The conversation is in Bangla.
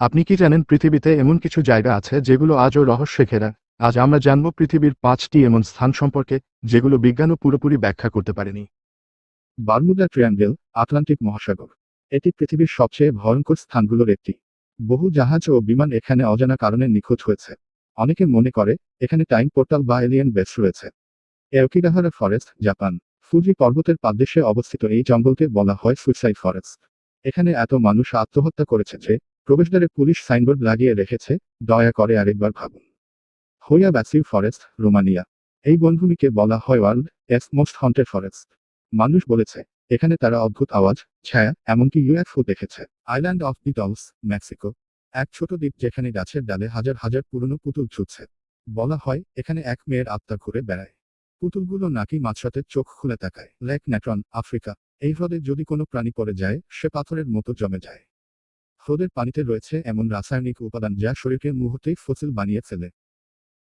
আপনি কি জানেন পৃথিবীতে এমন কিছু জায়গা আছে যেগুলো আজও রহস্য ঘেরা আজ আমরা জানব পৃথিবীর পাঁচটি এমন স্থান সম্পর্কে, যেগুলো বিজ্ঞানও পুরোপুরি ব্যাখ্যা করতে পারেনি। বারমুডা ট্রায়াঙ্গেল, আটলান্টিক মহাসাগর। এটি পৃথিবীর সবচেয়ে ভয়ঙ্কর স্থানগুলোর একটি। বহু জাহাজ ও বিমান এখানে অজানা কারণে নিখোঁজ হয়েছে। অনেকে মনে করে, এখানে টাইম পোর্টাল বা এলিয়েন বেস রয়েছে। Aokigahara forest, Japan. ফুজি পর্বতের পাদদেশে অবস্থিত এই জঙ্গলকে বলা হয় সুইসাইড ফরেস্ট। এখানে এত মানুষ আত্মহত্যা করেছে যে প্রবেশদ্বারে পুলিশ সাইনবোর্ড লাগিয়ে রেখেছে, দয়া করে আরেকবার ভাবুন। হইয়া ব্যাসিভ ফরেস্ট, রোমানিয়া। এই বনভূমিকে বলা হয় world's most haunted forest. মানুষ বলেছে, এখানে তারা অদ্ভুত আওয়াজ, ছায়া, এমনকি ইউএফও দেখেছে। Island of the dolls, Mexico. এক ছোট দ্বীপ যেখানে গাছের ডালে হাজার হাজার পুরনো পুতুল ছুটছে বলা হয়, এখানে এক মেয়ের আত্মা ঘুরে বেড়ায়। পুতুলগুলো নাকি মাঝরাতে চোখ খুলে তাকায়। Lake Natron, Africa. এই হ্রদে যদি কোনো প্রাণী পড়ে যায়, সে পাথরের মতো জমে যায়। হ্রদের পানিতে রয়েছে এমন রাসায়নিক উপাদান যা শরীরকে মুহূর্তেই ফসিল বানিয়ে ফেলে।